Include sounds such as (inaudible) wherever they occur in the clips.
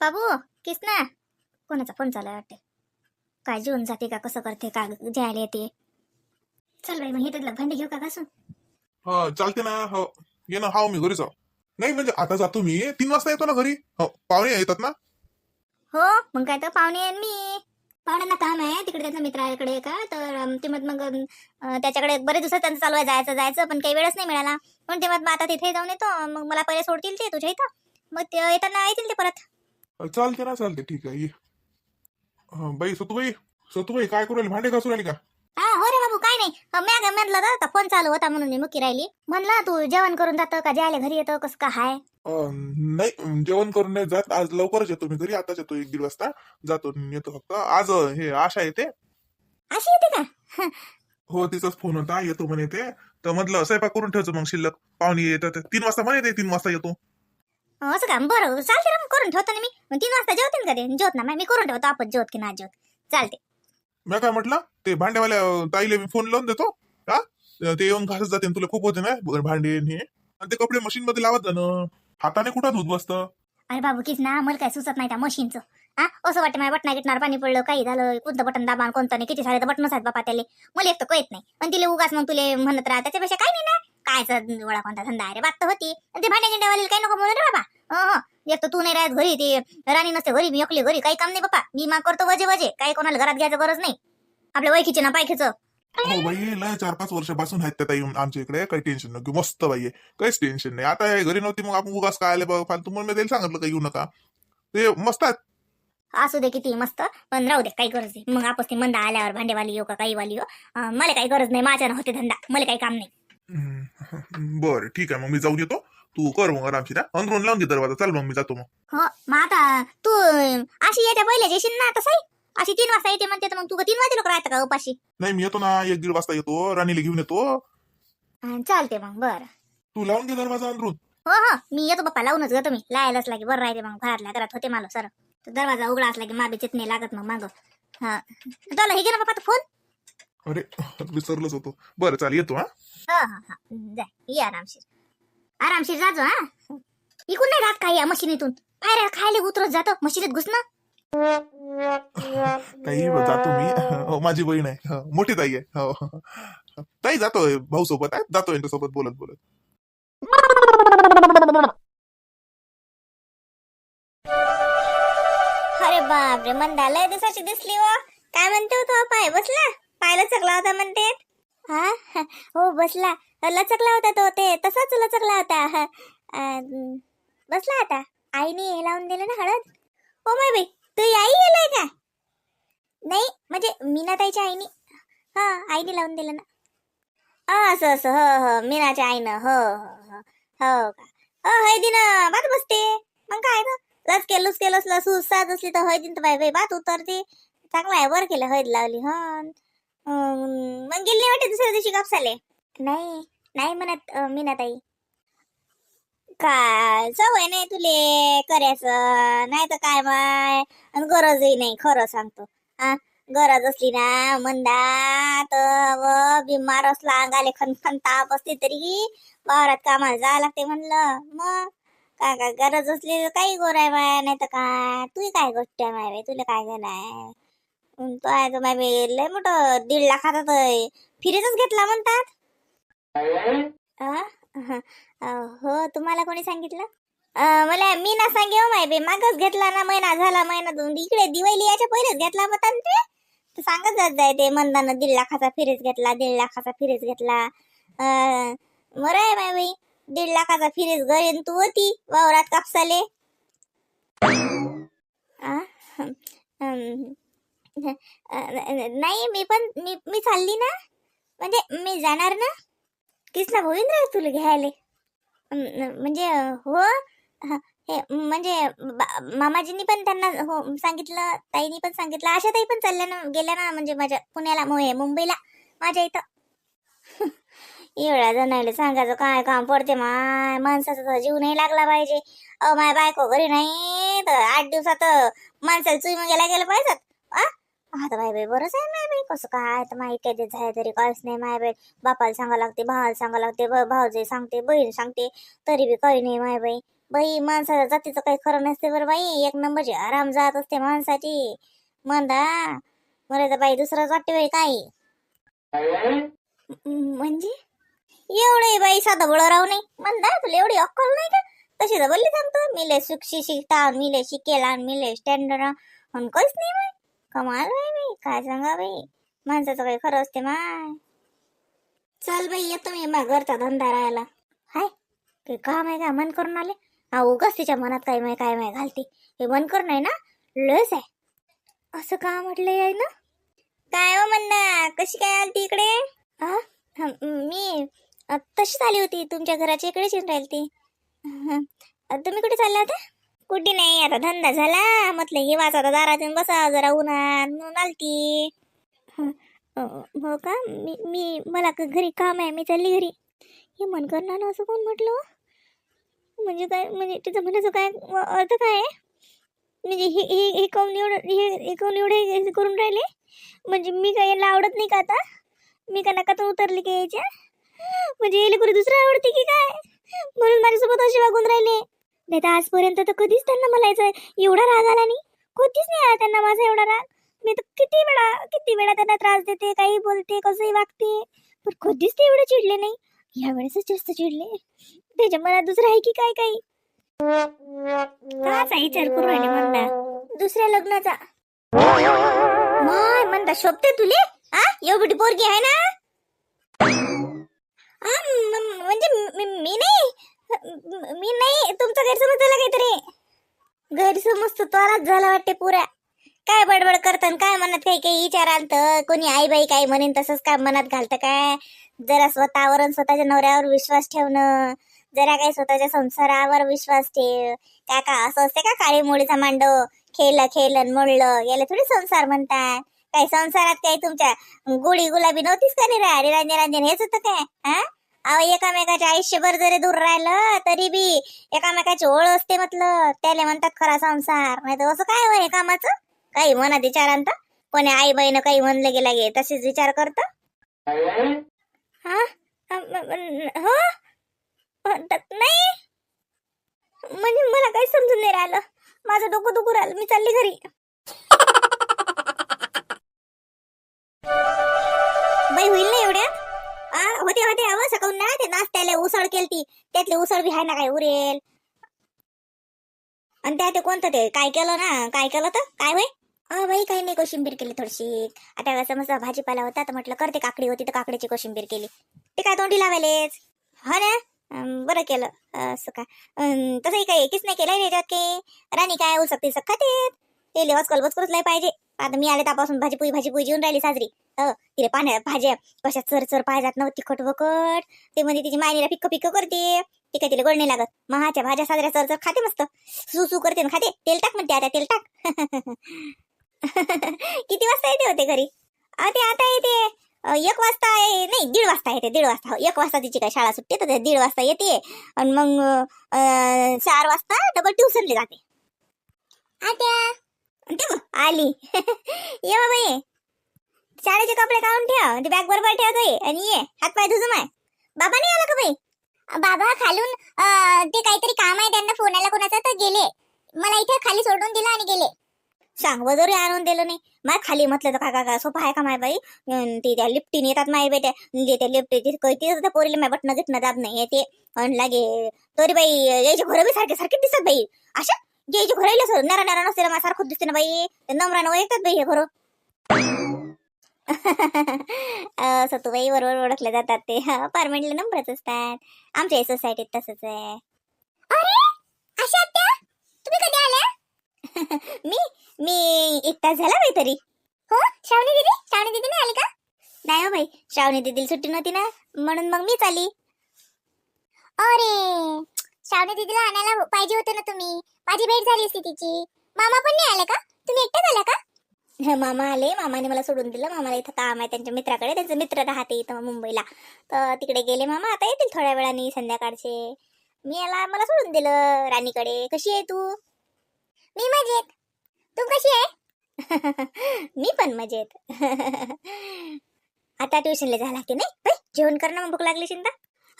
बाबू किसना कोणाचा फोन चालू आहे वाटते काय जेवण जाते का? कसं करते? का जायला येते? चल बाई मग इथं भांडे घेऊ का घासून? हा चालते ना. हो. ये ना हाव मी घरी जाऊ. नाही म्हणजे आता जातो मी. तीन वाजता येतो ना घरी? हो पाहुणे येतात ना? हो मग काय तर पाहुणे आहे मी. पाहुण्यांना काम आहे. तिकडे त्यांच्या मित्राकडे का तर ते मग मग त्याच्याकडे बरेच दिवसात त्यांचं चालू आहे जायचं जायचं पण काही वेळच नाही मिळाला. म्हणून ते मग आता तिथे जाऊन येतो. मग मला पहिले सोडतील ते तुझ्या इथं. मग ते येताना येतील ते परत. चालते ना चालते. ठीक आहे ये. हा, बाई सतुबाई सतुबाई काय करू राहिली? भांडे घासू राहिली का? हा हो रे बाबू काय नाही. अं, म्या काय म्हणलं तर फोन चालू होता म्हणून मी मुकी राहिली. म्हणलं तू जेवण करून जातं का? जायला घरी येतं कसं का हाय? अं, नाही जेवण करून नाही जात. आज लवकरच येतो मी घरी. आताच येतो एक दीड वाजता. जातो येतो फक्त. आज अं, हे आशा येते. अशी येते का? हो. तिचाच फोन होता. येतो म्हणे ते. तर म्हटलं स्वयंपाक करून ठेवतो मग शिल्लक. पाहुणे येतात. तीन वाजता म्हणे ते तीन वाजता येतो. अं, असं का बरं चालते ना मग करून ठेवतो ना मी. तीन वाजता जेवतील का ते? जेवत ना मी करून ठेवतो आपण जेवत की ना जेवत चालते मी काय म्हटलं? ते भांड्यावाल्या ताईला मी फोन लावून देतो. हा? ते येऊन घासत जाते तुला खूप होते ना भांडे आणि हे. आणि ते कपडे मशीन मध्ये लावत जाणं हाताने कुठं धुत बसतं? अरे बाबू किस ना मला काय सुचत नाही त्या मशीनचं हा? असं वाटतं माझ्या बटना गिटणार पाणी पडलं काही झालं कोणतं बटन दाबा कोणतं नाही. किती सारे तर बटनच आहेत बापा त्याले. मला एक तर कळत नाही. पण तिला उगाच मग तुले म्हणत राहा. त्याच्यापेक्षा काही नाही ना. कायचा वडा कोणता धंदा आहे रे? बात तर होती. ते भांडे गिंड्यावाले काही नको म्हणून रे बाबा. हो हो. एक तर तू नाही राहत घरी ते राणी नसते घरी मी एकली घरी काही काम नाही बापा मी मा करतो वजे वजे. काही कोणाला घरात घ्यायचं गरज नाही. आपल्या वैकीचे ना पायखीचं. हो बाई लय चार पाच वर्षापासून आहेत त्या ताई आमच्या इकडे. काही टेन्शन नको मस्त बाई काहीच टेन्शन नाही. आता हे घरी नव्हती मग आपण उगाच काय आले बघ फालतू. म्हणून त्याला सांगितलं काही येऊ नका. ते मस्त आहेत. असू दे किती मस्त पण राहू दे काही गरज नाही. मग आपण ते मंदा आल्यावर भांडेवाली येऊ का काही वाली अं, मला काही गरज नाही. माझ्यानं होते धंदा. मला काही काम नाही. (laughs) बरं ठीक आहे. मग मी जाऊन येतो. तू कर मग आरामशीर हा? अंदरून लावून घे दरवाजा. चल मग मी जातो मग. हो मग आता तू अशी येत्या पहिल्या येशील ना तसंही अशी तीन वाजता येते म्हणते तर मग तू का तीन वाजे लोक राहतं का उपाशी? नाही मी येतो ना एक दीड वाजता येतो. राणीला घेऊन येतो. अं, चालते मग बरं. तू लावून घे दरवाजा अंदरून हो हो. मी येतो बाप्पा लावूनच ग तुम्ही लायलाच लागे बरं राहते मग घरातल्या घरात होते मला सर. तो दरवाजा उघडा असला की माबी चित नाही लागत मग माग. हा. तुला हे घे ना बाप्पा तो फोन. अरे विसरलोच होतो. बरं चाल येतो हा. हा हा हा. जाय ये आरामशीर. आरामशीर जाजो हा. इकून नाही राहत काही या मशीनीतून बाहेर खायला उतरत जातो मशीनीत घुसणं ताई जातो मी. हो, माझी बहीण आहे. हो, मोठी ताई आहे. हो, हो. ताई जातोय भाऊ सोबत आहे जातोय यांच्यासोबत बोलत बोलत. अरे बापरे मंदा लय दिवसाची दिसली व काय म्हणते हो तो पाय बसला? पाय लचकला होता म्हणते. हा हो बसला लचकला होता तो ते तसाच लचकला होता बसला आता आईने हे लावून दिलं ना हळद हो माय बाई तू आई गेलाय का नाही म्हणजे मीनाताईच्या आईने हा आईने लावून दिलं ना असं असं हो हो मीनाच्या आईनं हो हो हो हो का हो हळदीनं बात बसते मग काय ना लस केलं लुस केलं साज असली तर हळदीन तर बाय बाई बात उतरते चांगला आहे वर केलं हळद लावली हा मग गेली वाटते दुसऱ्या दिवशी कापसाले? नाही नाही म्हणत अं, मीनाताई. काय सवय नाही तुले करायचं. नाही तर काय माय? आणि गरजही नाही खरं सांगतो. हा गरज असली ना मंदा तर व बिमार असला अंगाले खनखन ताप असते तरी वावरात कामाला जावं लागते म्हणलं. मग? काय काय गरज असली काही गोर आहे माय नाही तर काय? तू काय गोष्ट आहे माय तुला काय आहे? अन तो आहे तो माय लय मोठं दीड लाखाचा तर फिरेच घेतला म्हणतात. हो तुम्हाला कोणी सांगितलं? मला मी ना सांगे हो माय मागच घेतला ना महिना झाला महिना दोन. इकडे दिवाळी याच्या पहिलेच घेतला होता ना ते? तर सांगत जात जाय ते मंदानं दीड लाखाचा फिरेच घेतला दीड लाखाचा फिरेच घेतला. अं, बरं आहे माय बाई दीड लाखाचा फिरेज घरी तू होती वावरात कापसाले. आ? हं, नाही मी पण मी मी चालली ना. म्हणजे मी जाणार ना? कृष्णा ना तुला घ्यायला. म्हणजे हो हे म्हणजे बा- मामाजींनी पण त्यांना हो सांगितलं ताईनी पण सांगितलं आशा ताई पण चालल्या ना गेल्या ना म्हणजे माझ्या पुण्याला मोहे मुंबईला माझ्या इथं. (laughs) एवढ्या जणायला सांगायचं काय काम पडते माय माणसाचा तर जीव नाही लागला पाहिजे. अ माय बायको घरी नाही तर आठ दिवसात माणसाला चुई गेला गेलं पाहिजे आता माय बाई बरंच आहे माय बाई कसं काय तर माहिती आहे ते झालं तरी काहीच नाही माय बाई. बापाला सांगा लागते भावाला सांगा लागते भाऊजे सांगते बहीण सांगते तरी बी काही नाही माय बाई. बाई माणसाच्या जातीचं काही खरं नसते बरं बाई. एक नंबरची आराम जात असते माणसाची. म्हणता मला तर बाई दुसरंच वाटते बाई काही. म्हणजे? एवढे बाई साधा बोळ राहू नाही म्हणता तुला एवढी अक्कल नाही का? तशी तर बोलली सांगतो मी लय सुक्षी शिकता मी लय शिकेला मी लय स्टँडर्ड आणि काहीच नाही कमाल बाई बाई काय सांगा बाई माणसाचं काही खरं असते माय. चल बाई येतो मी माझ्या घरचा धंदा राहायला. हाय ते काम आहे का? मन करून आले. हा उगाच तिच्या मनात काय माय काय माय घालते. हे मन करून आहे ना लस आहे. असं का म्हटलंय आहे ना काय हो म्हणणा कशी काय आली ती इकडे हा मी तशीच आली होती. तुमच्या घराच्या इकडेच येऊन राहील ती तुम्ही कुठे चालला होता? कुठे नाही आता धंदा झाला. म्हटलं हे वाचा आता दारातून बसा जरा उन्हात म्हणून आलती. हो का? मी मी मला घरी काम आहे मी चालली घरी. हे मन करणार ना असं कोण म्हटलं? म्हणजे काय म्हणजे तिचं म्हणायचं काय व- अर्थ काय आहे? म्हणजे हे हे हे काऊन एवढं हे कोण एवढे हे करून राहिले? म्हणजे मी काय याला आवडत नाही का आता? मी का नका तर उतरली का यायच्या? म्हणजे याला कुठे दुसरं आवडते की काय? म्हणून माझ्यासोबत असे वागून राहिले. नाही तर आजपर्यंत तर कधीच त्यांना मला याचा एवढा राग आला नाही कधीच नाही आला त्यांना माझा एवढा राग. मी तर किती वेळा किती वेळा त्यांना त्रास देते काही बोलते कसंही वागते. पण कधीच ते एवढे चिडले नाही. यावेळेसच जास्त चिडले. त्याच्या मनात दुसरं आहे की काय काही? काचा विचार करू राहिले म्हणता दुसऱ्या लग्नाचा. माय म्हणता शोभते तुले? आ? एवढी पोरगी आहे ना? म्हणजे मी नाही. मी नाही तुमचा गैरसमज झाला काहीतरी? गैरसमज तर तोराच झाला वाटते पुरा काय बडबड करतात काय म्हणत काही काही विचाराल तर कोणी आई बाई काय म्हणेन तसंच काय मनात घालतं काय? जरा स्वतःवर आणि स्वतःच्या नवऱ्यावर विश्वास ठेवणं जरा काही स्वतःच्या संसारावर विश्वास ठेव. काय का असं असते का काळी मुळीचा मांडव? खेळलं खेळलं मोडलं याला थोडी संसार म्हणतात काही संसारात काही तुमच्या गुढी गुलाबी नव्हतीच का नाही रे रांजन रांजन हेच होतं काय? हा? अहो एकामेकाच्या आयुष्यभर जरी दूर राहिलं तरी बी एकामेकाची ओळ असते म्हटलं त्याला म्हणतात खरा संसार. नाही तर असं काय होय कामाचं? काही मनात विचारांत कोणी आई बाईनं काही म्हणलं गेला गे तसेच विचार करत? हा? हो? नाही. म्हणजे मला काही समजून नाही राहिलं. माझं डोकं दुखू राहिलं. मी चालली घरी. बाई होईल ना एवढ्यात? आ होते होते. अव सकाळून ना ते नाश्त्याला उसळ केलती. त्यातले उसळ बी हाय ना काय उरेल. आणि त्या ते कोणतं ते? काय केलं ना? काय केलं तर? काय होय? अ बाई काही नाही. कोशिंबीर केली थोडीशी. आता समजा भाजीपाला होता तर म्हटलं करते काकडी होती तर काकडीची कोशिंबीर केली. ते काय तोंडी लावायलेच? हो ना? बरं केलं. असं काय तसंही काही एकीच नाही केलं त्याच्यात की? राणी काय होऊ शकते सख्खा ते ते लेवाच कलबच करूच नाही पाहिजे. आता मी आले त्यापासून भाजी पुई भाजी पुई जेवून राहिली साजरी. तिथे पाण्या भाज्या कशा चर चर पाहिजात नव्हती तिखट वकट ते म्हणजे तिची मायनीला पिक्क पिक्क करते. ते काय तिला गोड नाही लागत. महाच्या भाज्या साजऱ्या चर चर खाते मस्त. सू सू करते ना खाते. तेल टाक म्हणते आता तेल टाक. (laughs) किती वाजता येते होते घरी? अ, ते आता येते. एक वाजता आहे. नाही दीड वाजता येते दीड वाजता. हो, एक वाजता तिची काय शाळा सुटते तर दीड वाजता येते. आणि मग चार वाजता डबल ट्युशनला जाते. आत्या आली. (laughs) ये बाबा ये. शाळेचे कपडे काढून ठेव ते बॅग बरोबर ठेव ये आणि ये. हात पाय धुजू माय बाबा नाही आला का बाई? बाबा खालून ते काहीतरी काम आहे त्यांना फोन आला कोणाचा तर गेले. मला इथे खाली सोडून दिलं आणि गेले. सांग जरी आणून दिलं नाही. माय खाली म्हटलं तर का का- का सोपं आहे का माय बाई? अन ते त्या लिफ्टीने येतात माय बाई त्या म्हणजे त्या लिफ्ट कळती त्या पोरीला माय बटणं घेतणं दाब नाही येते आणि लागे तरी बाई यायच्या घरं बी सारखे सारखे दिसत बाई. अशा यायचे घोरायला सर नरा नरा नसते मला सारखं दिसते ना बाई. नमरानं येतात बाई हे घरं (laughs) असं बाई बरोबर ओळखले जातात ते. अपार्टमेंटला नंबरच असतात. आमच्या सोसायटीत तसंच आहे. अरे अशा तुम्ही कधी आल्या? (laughs) मी मी एक तास झाला बाई तरी. हो श्रावणी दीदी? श्रावणी दीदी नाही आली का? नाही हो बाई श्रावणी दीदीला सुट्टी नव्हती ना म्हणून मग मीच आली. अरे श्रावणी दीदीला आणायला पाहिजे होतं ना तुम्ही. माझी भेट झाली असती तिची. मामा पण नाही आले का? तुम्ही एकटेच आला का? हे मामा आले. मामाने मला सोडून दिलं. मामाला इथं काम आहे. त्यांच्या मित्राकडे. त्यांचे मित्र राहते इथं मुंबईला. तर तिकडे गेले मामा. आता येतील थोड्या वेळाने संध्याकाळचे. मी याला मला सोडून दिलं राणीकडे. कशी आहे तू? मी मजेत. तू कशी आहे? (laughs) मी पण मजेत. (laughs) आता ट्युशनला जायला लागते नाही? जेवण करणं मग भूक लागली चिंता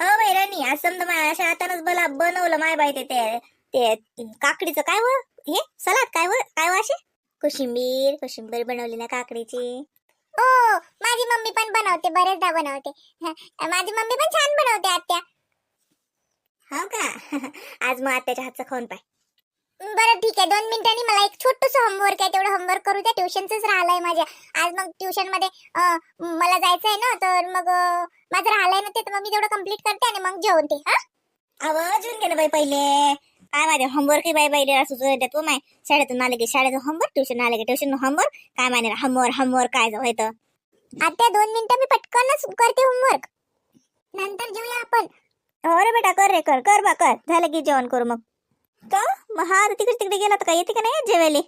हो बाई आज समजा माझ्या अशा हातानच बला बनवलं माय बाई ते ते ते काकडीचं. काय व? हे? सलाद काय व? काय व असे कोशिंबीर कोशिंबीर बनवली ना काकडीची. हो माझी मम्मी पण बनवते बरेचदा बनवते. माझी मम्मी पण छान बनवते आत्या. हो का? (laughs) आज मग आत्याच्या हातचं खाऊन पाय. बरं ठीक आहे. दोन मिनिटांनी मला एक छोटस होमवर्क आहे. तेवढं होमवर्क करू द्या. ट्युशनच राहिलंय माझ्या. आज मग ट्युशनमध्ये मला जायचं आहे ना तर मग माझं राहिलंय ना ते तर मग मी तेवढं कंप्लीट करते आणि मग जेवते हा? आवाज येऊन गेलं बाई पहिले. काय माझे होमवर्क बाई बाई असं देत माय. शाळेतून आले की शाळेचं होमवर्क ट्युशन आले की ट्युशन होमवर्क काय माने होमवर्क होमवर्क काय होतं आत्या दोन मिनिटं मी पटकनच करते होमवर्क नंतर जेवूया आपण. हो रे बेटा कर रे कर कर बा कर. झालं की जेवण करू मग. का? मग हा तिकडे तिकडे गेला तर काय येते का नाही जेवायला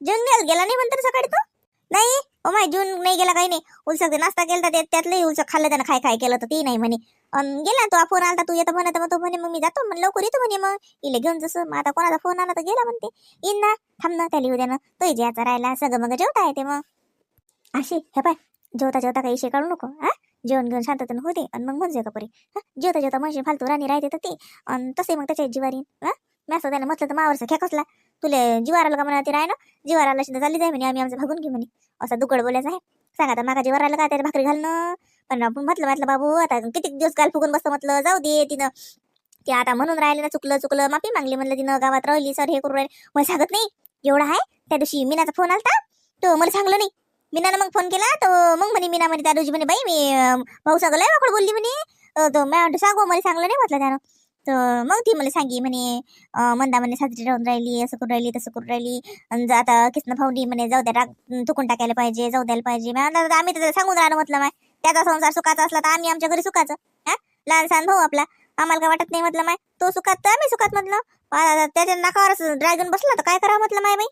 जेवण गेला गेला नाही म्हणतो सकाळी तो? नाही? ओ माय जून नाही गेला काही नाही. उलसक नाश्ता केला तर त्यातलंही उलसक खाल्लं त्यानं खाय खाय केलं तर ती नाही म्हणे. अन गेला तो फोन आला तू येतो म्हणत मग तो म्हणे मग मी जातो मग लवकर येतो म्हणे मग. इले घेऊन जसं मग आता कोणाचा फोन आला तर गेला म्हणते. येईन ना थांब ना त्याला उद्यानं तो याचा राहिला सगळं मग जेवता येते मग. अशी हे पाय जेवता जेवता काही इशे काढू नको हा? जेवण घेऊन शांततेनं होते आणि मग म्हणजे का परी? हा? जेवता जेवता म्हणजे फालतू राणी राहते तर ते. आणि तसे मग त्याच्या जिवारी हा? मी असं त्याला म्हटलं तर मावरचं खेकसला तुले जिवाराला का म्हणा ते राय ना जिवाराला शिंदा चालली जाय म्हणे आम्ही आमचं भागून घेऊ म्हणे. असं दुकड बोलायचं आहे. सांगा तर मागा आलं का त्याला भाकरी घालणं? पण आपण म्हटलं म्हटलं बाबू आता किती दिवस काल फुगून बसतं म्हटलं? जाऊ दे तिनं. ते आता म्हणून राहिले ना चुकलं चुकलं. माफी मागली म्हणलं तिनं. गावात राहिली सर हे करून राहिले. मला सांगत नाही. एवढा आहे. त्या दिवशी मीनाचा फोन आलता. तो मला सांगलं नाही. मीनानं मग फोन केला. तर मग म्हणे मीना म्हणे त्या दिवशी म्हणे बाई मी भाऊ सगळं वाकड बोलली म्हणे. तो तर म्हणतो सांगू मला सांगलं नाही म्हटलं त्यानं. तर मग ती मला सांगी म्हणे मंदा म्हणे साजरी राहून राहिली असं करून राहिली तसं करून राहिली. आणि जा आता किसन भाऊनी म्हणे जाऊ द्या तुकून टाकायला पाहिजे जाऊ द्यायला पाहिजे. आम्ही तर सांगून राहिलो म्हटलं माय. त्याचा संसार सुखाचा असला तर आम्ही आमच्या घरी सुखाचं हा? लहान सहान भाऊ आपला. आम्हाला काय वाटत नाही म्हटलं माय. तो सुखात तर आम्ही सुखात म्हटलं. त्याच्या नाकावरच ड्रॅगन बसला तर काय करावं म्हटलं माय बाई?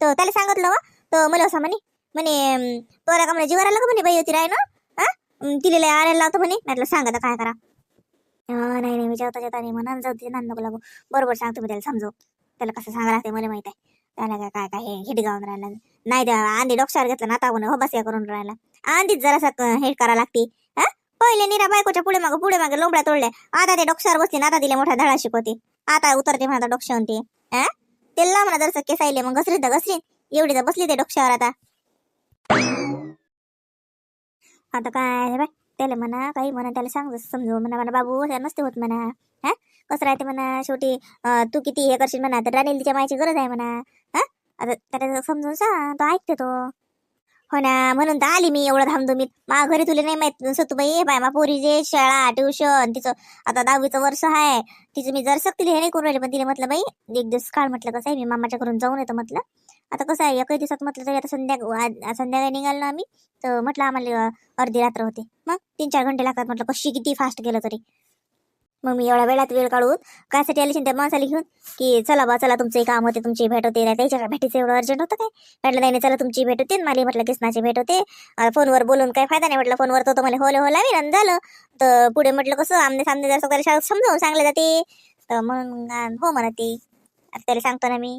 तर त्याला सांगितलं वा. तर मला असं म्हणे म्हणे तोरा का म्हणे जीवाराला का म्हणे बाई होती राय ना? हा? तिला आणायला लावतो म्हणे. म्हटलं सांगा तर काय करा. नाही नाही मी जेवता जेवता नाही. म्हणून जाऊ दे नको लागू. बरोबर सांगतो मी त्याला समजू त्याला कसं सांगा लागते मला माहीत आहे. त्याला काय काय काय हिट गावून राहिला. नाही द्या आंधी डोक्षावर घेतलं ना तावून हो बस करून राहिला. आंधीच जरासा हे करा लागते. हा? पहिले निरा बायकोच्या पुढे मागं पुढे मागे लोंबड्या तोडल्या. आता ते डोक्षावर बसते आता तिला मोठा धडा शिकवते. आता उतरते म्हणता डोक्षावून ते. हा? ते लांब ना जरसं केसायले मग घसरीत तर घसरीत एवढी तर बसली ते डोक्षावर आता. आता काय बाय त्याला म्हणा काही म्हणा त्याला सांग समजू म्हणा म्हणा बाबू हे नसते होत म्हणा. हा? कसं राहते म्हणा शेवटी तू किती हे करशील म्हणा तर राणीला तिच्या मायची गरज आहे म्हणा. हा? आता त्याला समजून सांग तो ऐकते तो. हो ना म्हणून तर आली मी एवढं धामधुमीत. मा घरी तुला नाही माहीत सतुबाई बाय मा पोरीचे शाळा ट्युशन तिचं आता दहावीचं वर्ष आहे तिचं मी जर तिला हे नाही करून राहिले पण तिला म्हटलं बाई एक दिवस काळ म्हटलं कसं आहे मी मामाच्या घरून जाऊन येतो म्हटलं. आता कसं आहे एकही दिवसात म्हटलं तरी आता संध्या संध्याकाळी निघालो आम्ही तर म्हटलं आम्हाला अर्धी रात्र होते. मग तीन चार घंटे लागतात म्हटलं कशी किती फास्ट गेलं तरी. मग मी एवढ्या वेळात वेळ काढून कायसाठी आली त्या माणसाला घेऊन की चला बा चला तुमचे काम होते तुमची भेट होते नाही त्याच्या भेटीचं एवढं अर्जंट होतं काय? म्हटलं नाही चला तुमची भेट होते मला म्हटलं कृष्णाची भेट होते. फोनवर बोलून काय फायदा नाही म्हटलं फोनवर तो मला होले हो लावी आणि झालं. तर पुढे म्हटलं कसं आमने सामने जर शाळेत समजावून सांगले जाते. तर मग हो म्हणते. आता त्याला सांगतो ना मी.